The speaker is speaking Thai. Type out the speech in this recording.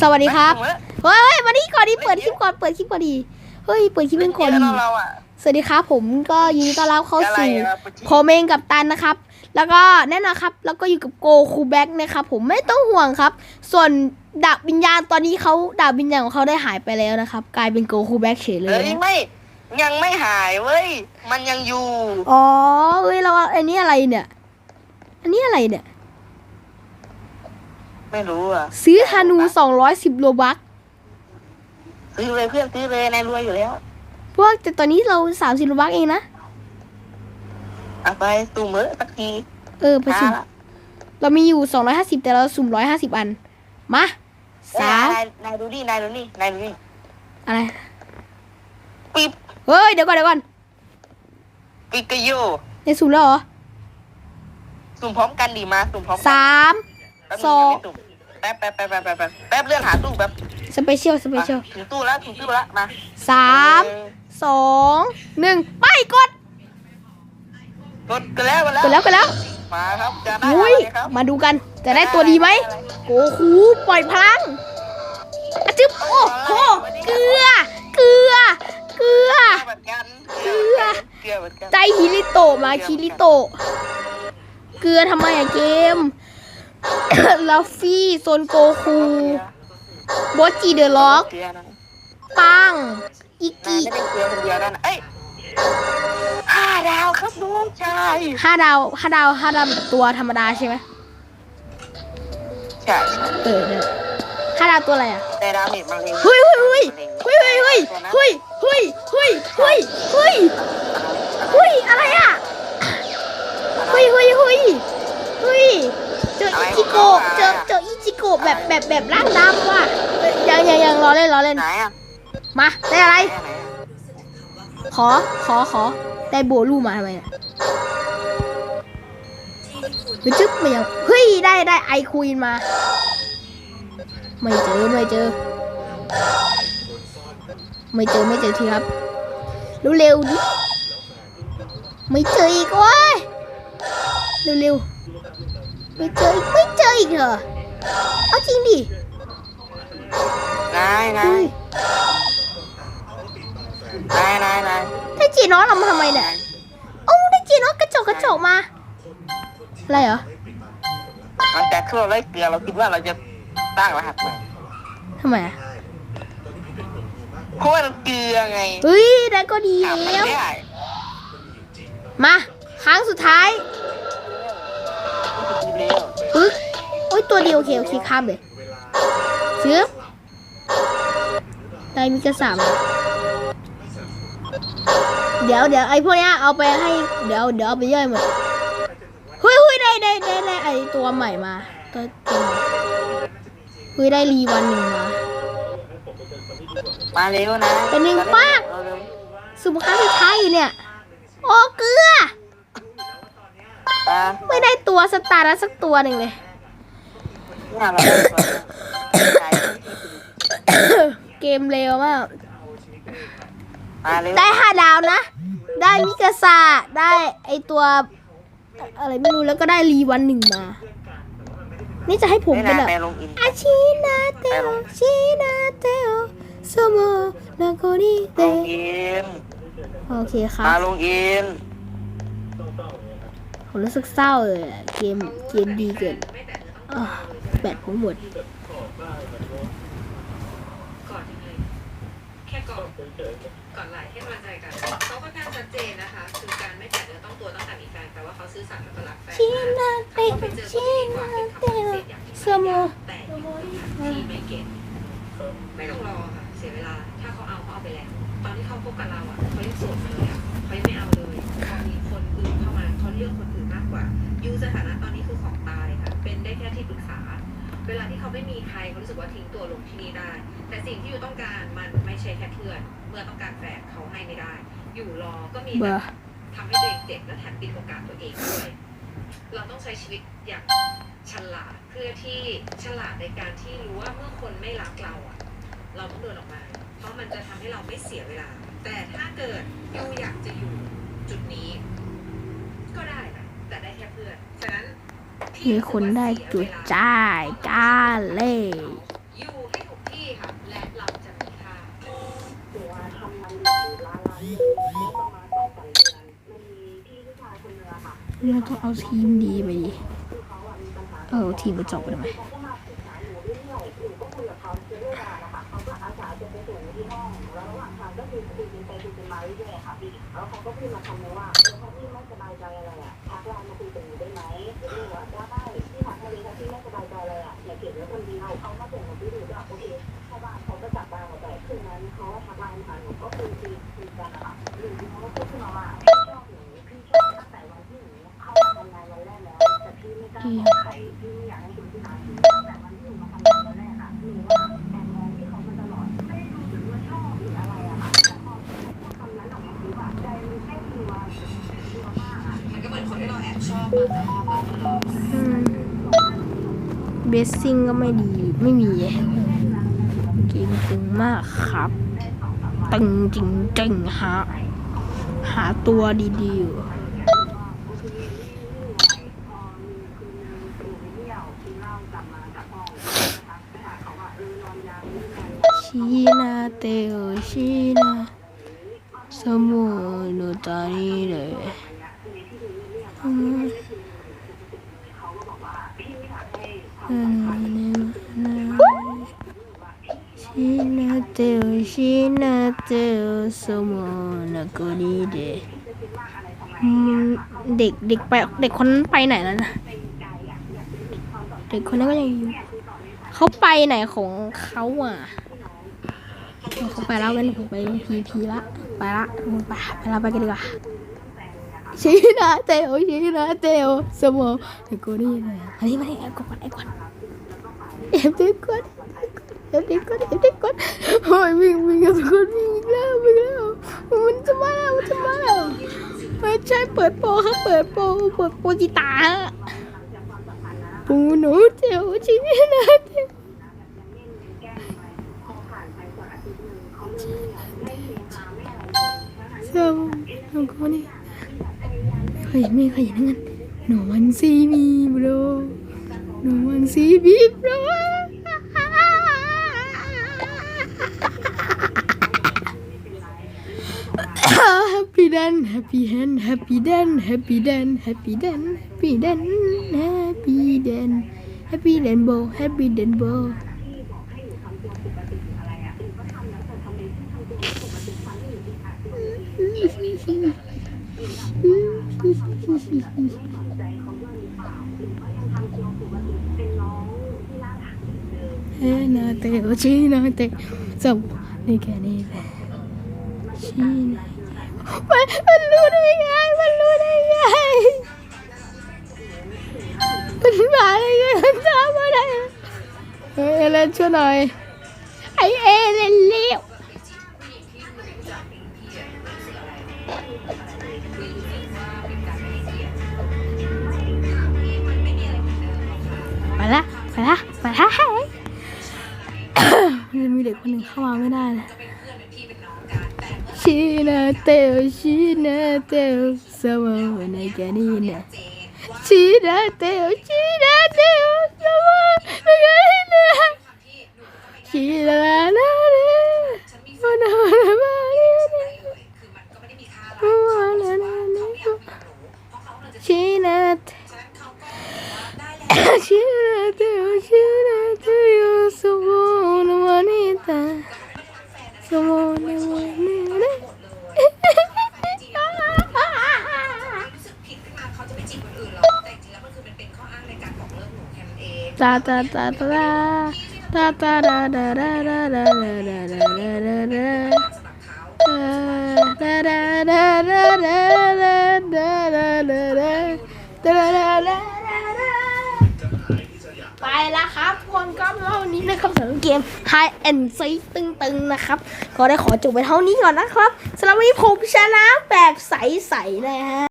สวัสดีครับมาแล้วเฮ้ยมานี่ก่อนดิเปิดคลิปก่อนเปิดคลิปก่อนดีเฮ้ยเปิดคลิปเป็นก่อนเยดีอะเราอะสวัสดีครับผมก็ยินดีต้อนรับเข้าอะไรสู่ครับผมเองกับตันนะครับ แล้วก็แน่นอนครับ แล้วก็อยู่กับโกคูแบ็กนะครับผมไม่ต้องห่วงครับ ส่วนดาบวิญญาณตอนนี้เขาดาบวิญญาณของเขาได้หายไปแล้วนะครับ กลายเป็นโกคูแบ็กเฉยเลเอ้ยยนะไม่ยังไม่หายเว้ยมันยังอยู่อ๋อเฮ้ยเราอันนี้อะไรเนี่ย อันนี้อะไรเนี่ย ไม่รู้อะซื้อธนู210โลบักซื้อเลยเพื่อนซื้อเลยนายรวยอยู่แล้ว พวกแต่ตอนนี้เรา30โลบักเองนะเอาไปสุ่มเออสักทีเออไปช้าสุ่มละเรามีอยู่250แต่เราสุ่ม150อัน มาเอ้ยสามนายนายดูนี่นายดูนี่นายดูนี่อะไรปิ๊บเฮ้ยเดี๋ยวก่อนเดี๋ยวก่อนปิกาโยในสุ่มแล้วเหรอ สุ่มพร้อมกันดีมาสุ่มพร้อมกันสาม แป๊บนึสองยังไม่สุ่ม แป๊บแป๊บแป๊บแป๊บแป๊บแป๊บแป๊บเรื่องหาตู้แป๊บสเปเชียลสเปอะเชียลถึงตู้แล้วถึงตู้แล้วมาสามสองหนึ่งไปกด กดกันแล้วกันแล้วกดแล้วกดแล้ว มาครับจะได้อุ้อะยไรครับมาดูกันจะได้ตัวดีไหมโอ้โหปล่อยพลังอะจึ๊บโอ้โหเกลือเกลือ เกลือเหมือนกันเกลือ เกลือเหมือนกันใจฮิริโตะมาคิริโตะเกลือทำไมอะเกม ลัฟฟี่โซนโกคูโบจิเดอะล็อก เกลือนะปัง อินายกิ ไม่ได้เกลือคนเดียวนั่นน่ะเอ้ยห้าดาวครับน้องชายห้าดาวห้าดาวห้าดาวตัวธรรมดาใช่ไหมใช่ใช่เออเนี่ยห้าดาวตัวอะไรอะแต่ดาวเมจมันเร็วเฮ้ยเฮ้ยเฮ้ยเฮ้ยเฮ้ยเฮ้ยเฮ้ยเฮ้ยเฮ้ยเฮ้ยเฮ้ยเฮ้ยอะไรอะเฮ้ยเฮ้ยเฮ้ยเฮ้ยเจ ออิจิโกะเจอเจออิจิโกะแบบแบบแบบร่างดำว่ะเอ้ยยังยังยังรอเล่นรอเล่น ไหนอะมา ได้อะไรไหนอะไหนอะขอขอขอได้โบลูมาทำไมเนี่ยเฮ้ยจึ๊บไม่ยังเฮ้ยได้ได้ไอควีนมา ไม่เจอไม่เจอ ไม่เจอไม่เจอทีครับเร็วๆดิไม่เจออีกเว้ยเร็วๆ ไม่เจออีกไม่เจออีกเหรอ เอาจริงดิ นายนาเฮ้ยยนายนายนายได้จีน้องเรามาทำไมเนี่ยโอ้ได้จีน้องกระจกกระจกมา อะไรเหรอหลังจากที่เราได้เกลือเราคิดว่าเราจะตั้งรหัสใหม่ทำไมอะเพราะว่ามันเกลือไงเฮ้ยได้ก็ดีถามมันแล้วได้มา ครั้งสุดท้ายเร็ว ปึ๊กโอ้ยตัวเดียวโอเคโอเคข้ามเลยซื้อได้มีกระสามเดี๋ยวเดี๋ยวไอ้พวกเนี้ยเอาไปให้เดี๋ยวเดี๋ยวเอาไปย่อยหมดเฮ้ยเฮ้ยได้ได้ได้ได้ไอ้ตัวใหม่มาตัวตัวใหม่เฮ้ยได้รีวันหนึ่งมามาเร็วนะเป็นหนึ่งปากเร็วสุภาพสุดท้ายอยู่เนี่ย โอ้เกลือตา ไม่ได้ตัวสตาร์ละสักตัวหนึ่งเลย เนี่ยเราได้เกมเร็วมาก มาเร็วได้ห้าดาวนะ ได้มิกาซาได้ไอตัวอะไรไม่รู้แล้วก็ได้รีวันหนึ่งมา นี่จะให้ผมไม่เป็นน่าแบบไปลงอิน อาชินาเตโอชินาเตโอสโมนาโกนิเตลงอินโอเคครัมาบลงอิน ผมรู้สึกเศร้าเลยอะเกมเกมดีเกินอะแบตผมหมดก่อนยังไงแค่ก่อนก่อนไหลให้กำลังใจกันเขาค่อนข้างชัดเจนนะคะคือการไม่แตะเนื้อต้องตัวตั้งแต่มีแฟนแต่ว่าเขาซื้อสัตย์แล้วก็รักแฟนชินาเตเขาโอไปเจอคนชิที่ดีกว่านาเป็นเตคำปโอฏิเสธอย่างที่สโมแต่อยู่ที่ไม่เก็ตไม่ต้องรอค่ะเสียเวลา ถ้าเขาเอาเขาเอาไปแล้ว ตอนที่เขาพบกับเราอะเขายังโสดมาเลยอะ ยูสถานะตอนนี้คือของตายค่ะ เป็นได้แค่ที่ปรึกษา เวลาที่เขาไม่มีใครเขารู้สึกว่าทิ้งตัวลงที่นี่ได้ แต่สิ่งที่อยู่ต้องการมันไม่ใช่แค่เพื่อน เมื่อต้องการแฟนเขาให้ไม่ได้ อยู่รอก็มีเบแต่อร์ทำให้ตัวเองเจ็บและแถมปิดโอกาสตัวเองด้วย เราต้องใช้ชีวิตอย่างฉลาดเพื่อที่ฉลาดในการที่รู้ว่าเมื่อคนไม่รักเราอะ เราต้องเดินออกมา เพราะมันจะทำให้เราไม่เสียเวลา แต่ถ้าเกิดยูอยากจะอยู่จุดนี้ ก็ได้ มีคนได้จุดจ่ายก้าเล่เราต้องเอาทีมดีไปดิเออทีมกระจกไปทำไมแล้วเขาก็พูดมาคำนึงว่าเขาที่ไม่สบายใจอะไร เขาก็จับตาเราแต่คืนนั้นเขาทักไลน์มาหนูก็คุยคุยกันนะคะ สซิ่งก็ไม่ดีไม่มีเกมตึงมากครับตึงจริงๆฮะหาตัวดีๆอยู่ชีนาเตโอชีนาสมุนตานีเลยอืมしなてよしなてよそもなこにでอืมเด็กเด็กไปเด็กคนนั้นไปไหนแล้วนะเด็กคนนั้นก็ยังอยู่เขาไปไหนของเขาอ่ะเขาไปแล้วกันผมไปพีพีละไปละไปไปละไปกันดีกว่าชีนาเตโอชีนาเตโอสมองแต่กูนี่เลยอันนี้มาดิไอ้ก่อนไอ้ก่อนเอ็มเด็กก่อน เอ็มเด็กก่อนเอ็มเด็กก่อนโอ้ยวิ่งวิ่งกันทุกคนวิ่งแล้ววิ่งแล้วมันจะมาแล้วมันจะมาแล้วไม่ใช่เปิดโปรครับเปิดโปรเปิดโปรจิตาปูหนูเจีวชีนาเจียวสมองคนนี้เคยไม่เคยเห็นงั้น no one see me bro no one see me bro happy den happy hen happy den happy den happy den happy den happy den happy den bo happy den bo เฮ้นาเตโอชีนาเตจบนี่แค่นี้แหละชีนา มันมันรู้ได้ไง มันรู้ได้ไง มันมาได้ไงมันทำมาได้เฮ้ยเอเลนช่วยหน่อย ไอเอเลนเลี้ยวไปละไปละไปละมันจะมีเด็กคนหนึ่งเข้ามาไม่ได้นะ ชีนาเตลชีนาเตลสมองในแกนี่นะชีนาเตลชีนาเตลสมองในแกนี่นะชีนานาเนมานานามาเนมานานาเนชีนาเตชีนาเตลชีนาเตลสมองในวันนี้ตาสมองในวันนี้นะ รู้สึกผิดขึ้นมาเขาจะไปจีบคนอื่นหรอกแต่จริงๆแล้วมันคือมันเป็นข้ออ้างในการบอกเลิกหนูแค่ นั้นเองตาตาตาตาตาตาดาดาดาดาดาดาดาดาดาดาดาสำหรับเขาดาดาดาดาดาดาดาดาดาดาดาดาดาดาดาไปแล้วครับทุกคนก็เล่าวันนี้นะครับสำหรับเกม High and Seek ตึงๆนะครับก็ได้ขอจบไปเท่านี้ก่อนนะครับสำหรับวันนี้ผมชนะแบบใสๆนะฮะ